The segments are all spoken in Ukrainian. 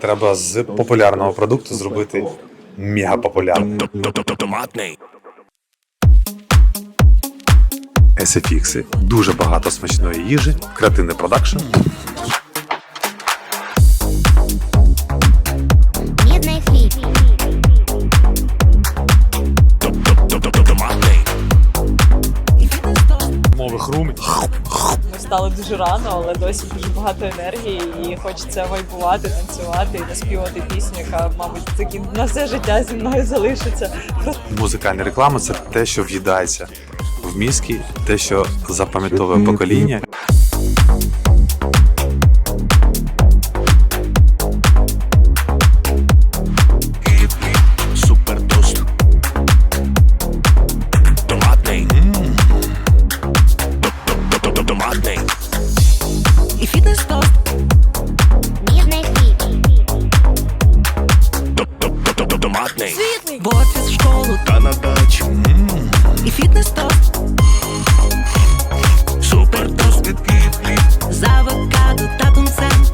Треба з популярного продукту зробити мега популярний. Томатний. SFX. Дуже багато смачної їжі, креативний продакшн. Мідний хліб. Встали дуже рано, але досі дуже багато енергії, і хочеться вайбувати, танцювати і наспівати пісню, яка, мабуть, таки на все життя зі мною залишиться. Музикальна реклама це те, що в'їдається в мізки, те, що запам'ятовує покоління. Супер Томатний. в офіс, в школу Та на дачу. і фітнес тост, Супер тост від Київ. з авокадо та тунцем.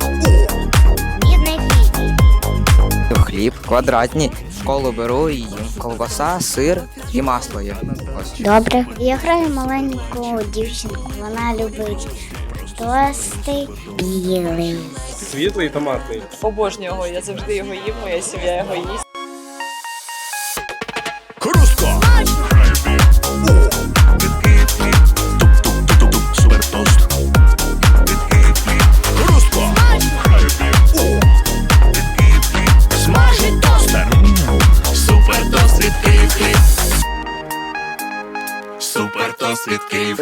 Мідний хліб. Хліб квадратні. В школу беру і. Колбаса, сир і масло є. Ось. Добре. Я граю маленьку дівчинку. Вона любить тости білий. Світлий томатний. Обожнюю його, я завжди його їм, моя сім'я його їсть.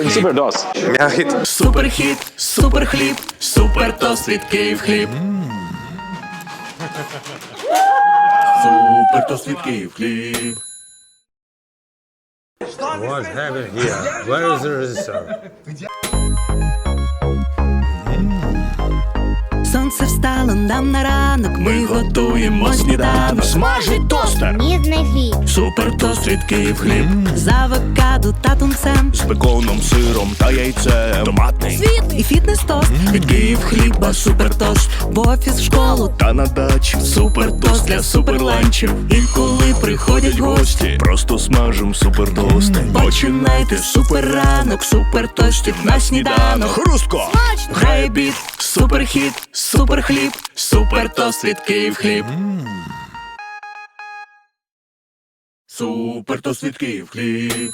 Хліб. Мегахіт. Супер хіт, супер хліб, супер тост від Київ хліб. Супер тост від Київ хліб. What happened here? Where is the register? Сонце встало нам на ранок, ми готуємо сніданок. Смажить тостер. Мідний хліб. Супер тост від Київ хліб. З авокадо та тунцем. З беконом, сиром та яйцем. Томатний. І фітнес тост, Від Київ хліба супер тост. в офіс, в школу Та на дачу супер тост для суперланчів. І коли приходять гості, просто смажем супер тости. Починайте супер ранок, супер тостів на сніданок. Хрустко! Грає біт, супер хіт, супер хліб, супер тост від Київ хліб. Супер тост від Київ хліб.